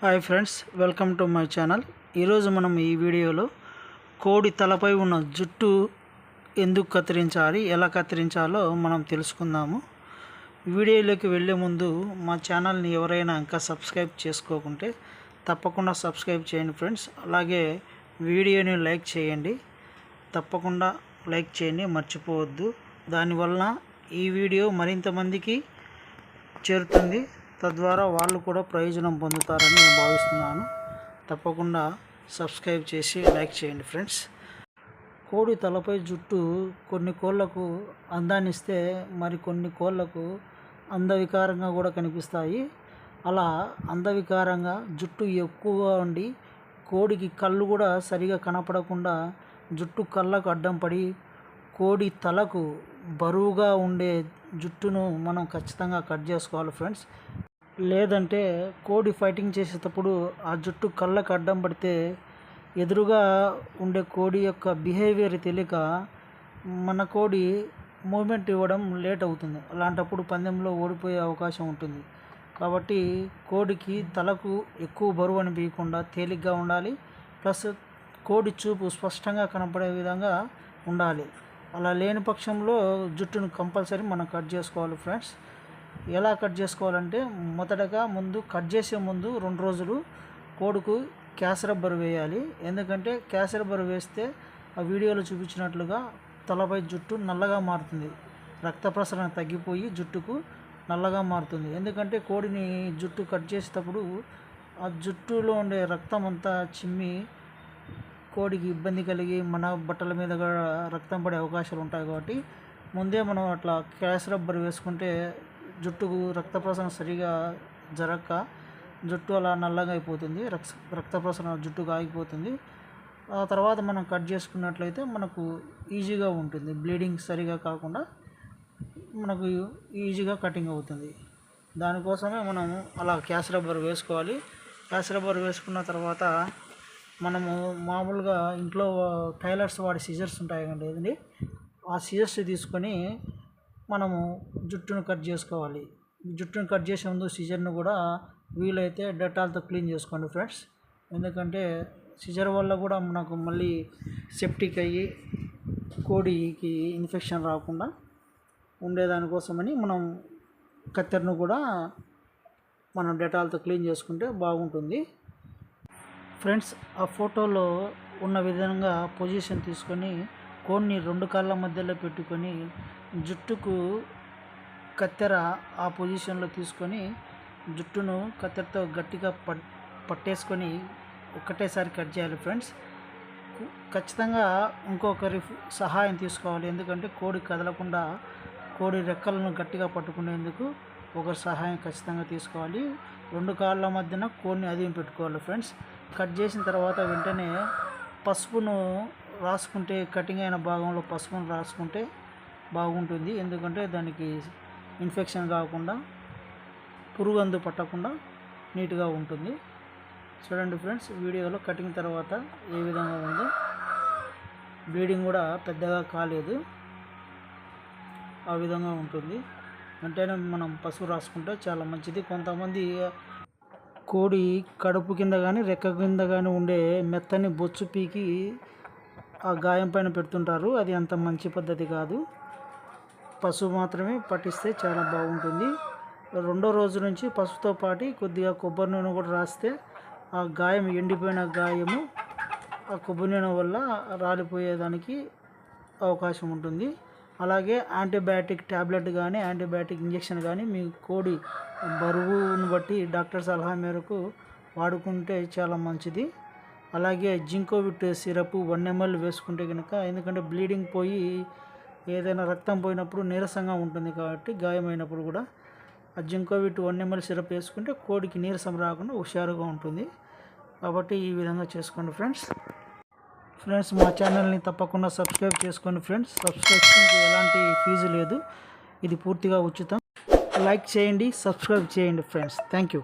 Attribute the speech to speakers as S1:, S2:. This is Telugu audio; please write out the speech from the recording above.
S1: Hi friends welcome to my channel. ఈరోజు మనం ఈ వీడియోలో కోడి తలపై ఉన్న జుట్టు ఎందుకు కత్తిరించాలి ఎలా కత్తిరించాలో మనం తెలుసుకుందాము. వీడియోలోకి వెళ్ళే ముందు మా ఛానల్ని ఎవరైనా ఇంకా సబ్స్క్రైబ్ చేసుకోకుంటే తప్పకుండా సబ్స్క్రైబ్ చేయండి ఫ్రెండ్స్. అలాగే వీడియోని లైక్ చేయండి. తప్పకుండా లైక్ చేయండి మర్చిపోవద్దు. దానివల్ల ఈ వీడియో మరింత మందికి చేరుతుంది. తద్వారా వాళ్ళు కూడా ప్రయోజనం పొందుతారని నేను భావిస్తున్నాను. తప్పకుండా సబ్స్క్రైబ్ చేసి లైక్ చేయండి ఫ్రెండ్స్. కోడి తలపై జుట్టు కొన్ని కోళ్ళకు అందాన్ని ఇస్తే మరి కొన్ని కోళ్ళకు అందవికారంగా కూడా కనిపిస్తాయి. అలా అందవికారంగా జుట్టు ఎక్కువగా ఉండి కోడికి కళ్ళు కూడా సరిగా కనపడకుండా జుట్టు కళ్ళకు అడ్డం పడి కోడి తలకు బరువుగా ఉండే జుట్టును మనం ఖచ్చితంగా కట్ చేసుకోవాలి ఫ్రెండ్స్. లేదంటే కోడి ఫైటింగ్ చేసేటప్పుడు ఆ జుట్టు కళ్ళకు అడ్డం పడితే ఎదురుగా ఉండే కోడి యొక్క బిహేవియర్ తెలియక మన కోడి మూమెంట్ ఇవ్వడం లేట్ అవుతుంది. అలాంటప్పుడు పందెంలో ఓడిపోయే అవకాశం ఉంటుంది. కాబట్టి కోడికి తలకు ఎక్కువ బరువు అనిపించకుండా తేలిగ్గా ఉండాలి. ప్లస్ కోడి చూపు స్పష్టంగా కనపడే విధంగా ఉండాలి. అలా లేని పక్షంలో జుట్టును కంపల్సరీ మనం కట్ చేసుకోవాలి ఫ్రెండ్స్. ఎలా కట్ చేసుకోవాలంటే మొదటగా ముందు కట్ చేసే ముందు రెండు రోజులు కోడుకు క్యాసరబ్బర్ వేయాలి. ఎందుకంటే క్యాసరబ్బర్ వేస్తే ఆ వీడియోలో చూపించినట్లుగా తలపై జుట్టు నల్లగా మారుతుంది. రక్త ప్రసరణ తగ్గిపోయి జుట్టుకు నల్లగా మారుతుంది. ఎందుకంటే కోడిని జుట్టు కట్ చేసేటప్పుడు ఆ జుట్టులో ఉండే రక్తం అంతా చిమ్మి కోడికి ఇబ్బంది కలిగి మన బట్టల మీద కూడా రక్తం పడే అవకాశాలు ఉంటాయి కాబట్టి ముందే మనం అట్లా క్యాష్ రబ్బర్ వేసుకుంటే జుట్టుకు రక్త ప్రసరణ సరిగా జరగక జుట్టు అలా నల్లగా అయిపోతుంది. రక్త రక్త ప్రసరణ జుట్టుకు ఆగిపోతుంది ఆ తర్వాత మనం కట్ చేసుకున్నట్లయితే మనకు ఈజీగా ఉంటుంది. బ్లీడింగ్ సరిగా కాకుండా మనకు ఈజీగా కటింగ్ అవుతుంది. దానికోసమే మనం అలా క్యాష్ రబ్బర్ వేసుకోవాలి. క్యాష్ రబ్బర్ వేసుకున్న తర్వాత మనము మామూలుగా ఇంట్లో టైలర్స్ వాడే సీజర్స్ ఉంటాయి కదండి. ఆ సీజర్స్ తీసుకొని మనము జుట్టును కట్ చేసుకోవాలి. జుట్టును కట్ చేసే ముందు సిజర్ను కూడా వీలైతే డెటాల్తో క్లీన్ చేసుకోండి ఫ్రెండ్స్. ఎందుకంటే సిజర్ వల్ల కూడా మనకు మళ్ళీ సెప్టిక్ అయ్యి కోడికి ఇన్ఫెక్షన్ రాకుండా ఉండేదానికోసమని మనం కత్తెరను కూడా మనం డెటాల్తో క్లీన్ చేసుకుంటే బాగుంటుంది. ఫ్రెండ్స్ ఆ ఫోటోలో ఉన్న విధంగా పొజిషన్ తీసుకొని కోడిని రెండు కాళ్ళ మధ్యలో పెట్టుకొని జుట్టుకు కత్తెర ఆ పొజిషన్లో తీసుకొని జుట్టును కత్తెరతో గట్టిగా పట్ పట్టేసుకొని ఒక్కటేసారి కట్ చేయాలి ఫ్రెండ్స్. ఖచ్చితంగా ఇంకొకరి సహాయం తీసుకోవాలి. ఎందుకంటే కోడి కదలకుండా కోడి రెక్కలను గట్టిగా పట్టుకునేందుకు ఒకరి సహాయం ఖచ్చితంగా తీసుకోవాలి. రెండు కాళ్ళ మధ్యన కోడిని అదిం పెట్టుకోవాలి ఫ్రెండ్స్. కట్ చేసిన తర్వాత వెంటనే పసుపును రాసుకుంటే కటింగ్ అయిన భాగంలో పసుపును రాసుకుంటే బాగుంటుంది. ఎందుకంటే దానికి ఇన్ఫెక్షన్ కాకుండా పురుగు అందు పట్టకుండా నీట్గా ఉంటుంది. చూడండి ఫ్రెండ్స్ వీడియోలో కటింగ్ తర్వాత ఏ విధంగా ఉందో? బ్లీడింగ్ కూడా పెద్దగా కాలేదు. ఆ విధంగా ఉంటుంది. వెంటనే మనం పసుపు రాసుకుంటే చాలా మంచిది. కొంతమంది కోడి కడుపు కింద కానీ రెక్క కింద కానీ ఉండే మెత్తని బొచ్చు పీకి ఆ గాయం పైన పెడుతుంటారు. అది అంత మంచి పద్ధతి కాదు. పసుపు మాత్రమే పట్టిస్తే చాలా బాగుంటుంది. రెండో రోజు నుంచి పసుపుతో పాటు కొద్దిగా కొబ్బరి నూనె కూడా రాస్తే ఆ గాయం ఎండిపోయిన గాయము ఆ కొబ్బరి నూనె వల్ల రాలిపోయేదానికి అవకాశం ఉంటుంది. అలాగే యాంటీబయాటిక్ ట్యాబ్లెట్ కానీ యాంటీబయాటిక్ ఇంజెక్షన్ కానీ మీ కోడి బరువును బట్టి డాక్టర్ సలహా మేరకు వాడుకుంటే చాలా మంచిది. అలాగే జింకోవిట్ సిరప్ వన్ ఎంఎల్ వేసుకుంటే కనుక ఎందుకంటే బ్లీడింగ్ పోయి ఏదైనా రక్తం పోయినప్పుడు నీరసంగా ఉంటుంది కాబట్టి గాయమైనప్పుడు కూడా ఆ జింకోవిట్ వన్ ఎంఎల్ సిరప్ వేసుకుంటే కోడికి నీరసం రాకుండా హుషారుగా ఉంటుంది. కాబట్టి ఈ విధంగా చేసుకోండి ఫ్రెండ్స్. ఫ్రెండ్స్ మా ఛానల్ని తప్పకుండా సబ్స్క్రైబ్ చేసుకోండి ఫ్రెండ్స్. సబ్స్క్రిప్షన్కి ఎలాంటి ఫీజు లేదు. ఇది పూర్తిగా ఉచితం. లైక్ చేయండి సబ్స్క్రైబ్ చేయండి ఫ్రెండ్స్. Thank you.